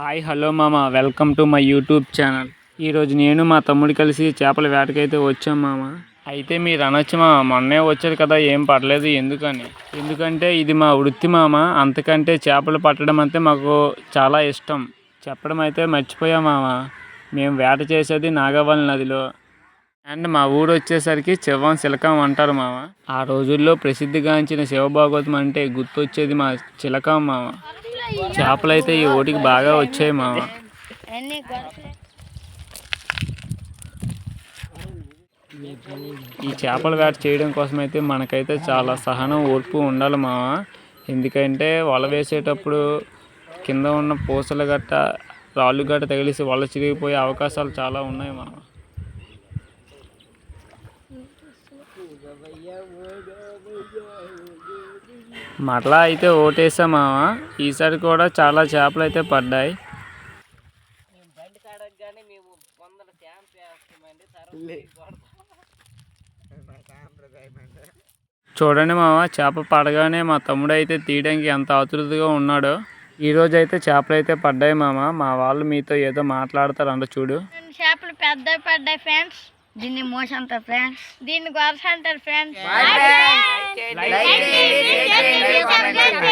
Hi hello మామ. Welcome to my YouTube channel. ఈరోజు నేను మా తమ్ముడు కలిసి చేపల వేటకైతే వచ్చాం మామ. అయితే మీరు అనొచ్చు మామ మొన్నే వచ్చారు కదా ఏం పడలేదు ఎందుకని? ఎందుకంటే ఇది మా వృత్తి మామ అంతకంటే చేపలు పట్టడం అంటే మాకు చాలా ఇష్టం. చెప్పడం అయితే మర్చిపోయాం మామ. మేము వేట చేసేది నాగవల్లి నదిలో. అండ్ మా ఊరు వచ్చేసరికి శివం చిలకం అంటారు మామ. ఆ రోజుల్లో ప్రసిద్ధిగాంచిన శివభాగవతం అంటే గుర్తొచ్చేది మా చిలకం మామ. చేపలు అయితే ఈ ఓటికి బాగా వచ్చాయి గొడవలే. ఈ చేపల వేట చేయడం కోసం అయితే మనకైతే చాలా సహనం ఓర్పు ఉండాలి మామ. ఎందుకంటే వల వేసేటప్పుడు కింద ఉన్న పూసలు గట్ట రాళ్ళు గట్ట తగిలిసి వల చిరిగిపోయే అవకాశాలు చాలా ఉన్నాయి మామ. మరలా అయితే ఓటేసా మామ. ఈసారి కూడా చాలా చేపలు అయితే పడ్డాయి. చూడండి మామ చేప పడగానే మా తమ్ముడు అయితే తీయడానికి ఎంత ఆతృతగా ఉన్నాడో. ఈ రోజు అయితే చేపలు అయితే పడ్డాయి మామ. మా వాళ్ళు మీతో ఏదో మాట్లాడతారు అంట చూడు చేపలు పెద్ద పడ్డాయి ఫ్రెండ్స్. దీన్ని మోస అంటారు ఫ్రెండ్స్. దీన్ని గొరస అంటారు ఫ్రెండ్స్ Igualmente.